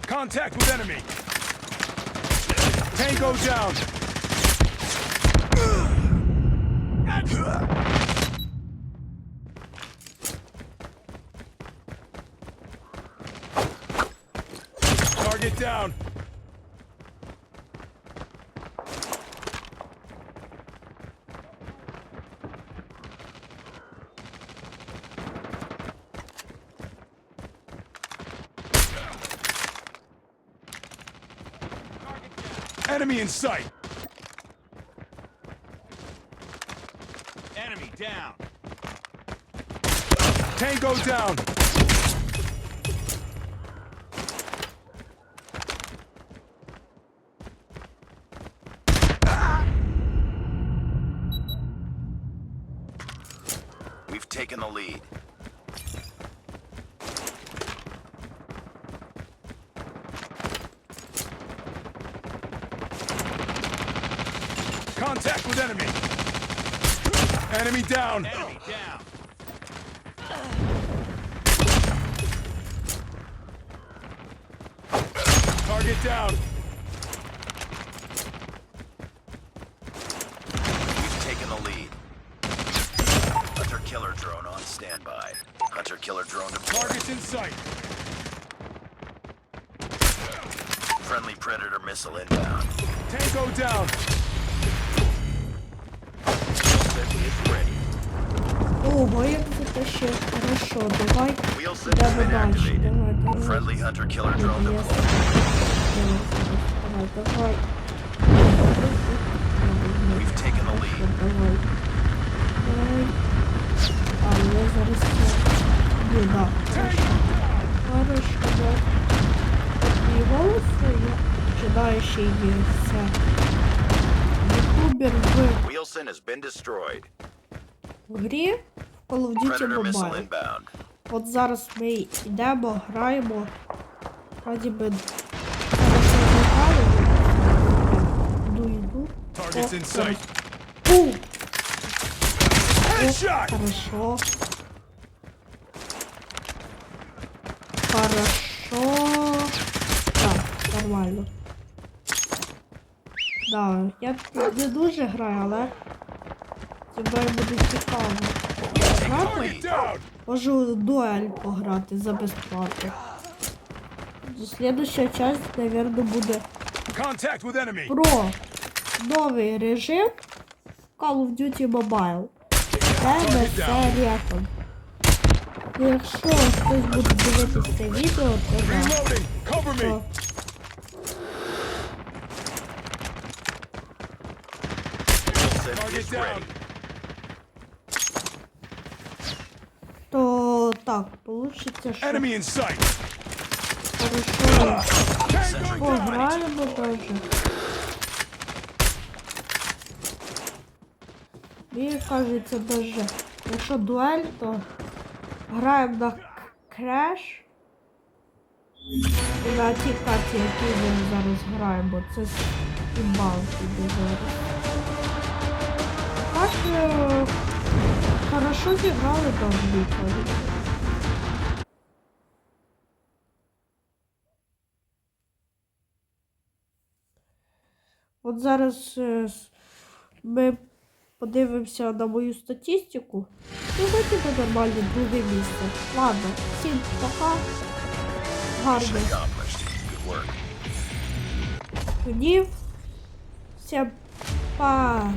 Contact with enemy. Tango down. Target down. Enemy in sight. Enemy down. Tango down. We've taken the lead. Contact with enemy. Enemy down. Enemy down. Target down. We've taken the lead. Hunter killer drone on standby. Hunter killer drone deployed. Targets in sight. Friendly predator missile inbound. Tango down. Ого, як затащив. Хорошо, давай. Давай дальше. Давай, давай. Давай, давай. We've taken the lead. Давай. Давай. А, я зараз це... Да. Хорошо, да. І голос я ще є це. Ютубер в Wheelson has been destroyed. в грі в Call of Duty Mobile. От зараз ми йдемо, граємо. Вроді би. Йду, йду. Headshot. Хорошо. Хорошо. Так, нормально. Да, я не дуже граю, але мною буде цікаво. Грати? Можу дуель пограти за безплатно. Слідуща часть, мабуть, буде про новий режим Call of Duty Mobile. Це не серія. Якщо хтось буде дивитися відео, то То, me. Is ready. то так, получиться, що Enemy in sight. хорошо Tango down. пограємо даже. Мені кажеться даже, якщо дуель, то граємо на Crash. І на тій карті, які ми зараз граємо, це імбалки де зараз. Так, е, хорошо зіграли там виходить. От зараз е, ми подивимося на мою статистику. Ну, вроді нормально друге місце. Ладно, всім пока. Гарно. Тоді всім пока.